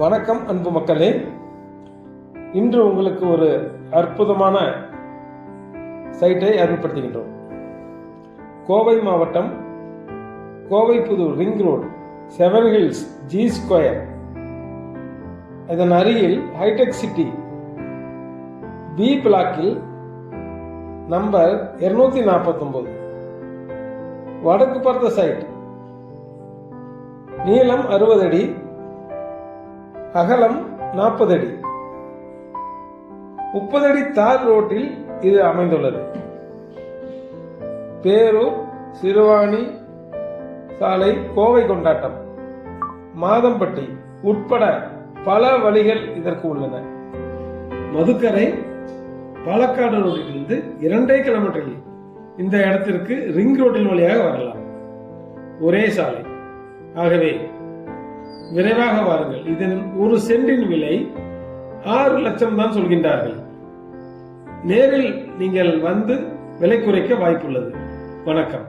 வணக்கம் அன்பு மக்களே. இன்று உங்களுக்கு ஒரு அற்புதமான சைட்டை அறிமுகப்படுத்துகின்றோம். கோவை மாவட்டம் Kovai Pudur ring road seven hills G square. இதன் அருகில் ஹைடெக் சிட்டி பி பிளாக்கில் நம்பர் இருநூத்தி நாற்பத்தொம்போது. வடக்கு பார்த்த சைட் நீளம் அறுபது அடி அகலம் நாற்பது அடி முப்பது அடி தார் ரோட்டில் இது அமைந்துள்ளது. பேரூர் சிறுவாணி சாலை கோவை கொண்டாட்டம். மாதம்பட்டி உட்பட பல வழிகள் இதற்கு உள்ளன. மதுக்கரை பாலக்காடு ரோட்டிலிருந்து இரண்டே கிலோமீட்டரில் இந்த இடத்திற்கு ரிங் ரோட்டின் வழியாக வரலாம். ஒரே சாலை. ஆகவே விரைவாக வாருங்கள். இதன் ஒரு சென்டின் விலை ஆறு லட்சம் தான் சொல்கின்றார்கள். நேரில் நீங்கள் வந்து விலை குறைக்க வாய்ப்புள்ளது. வணக்கம்.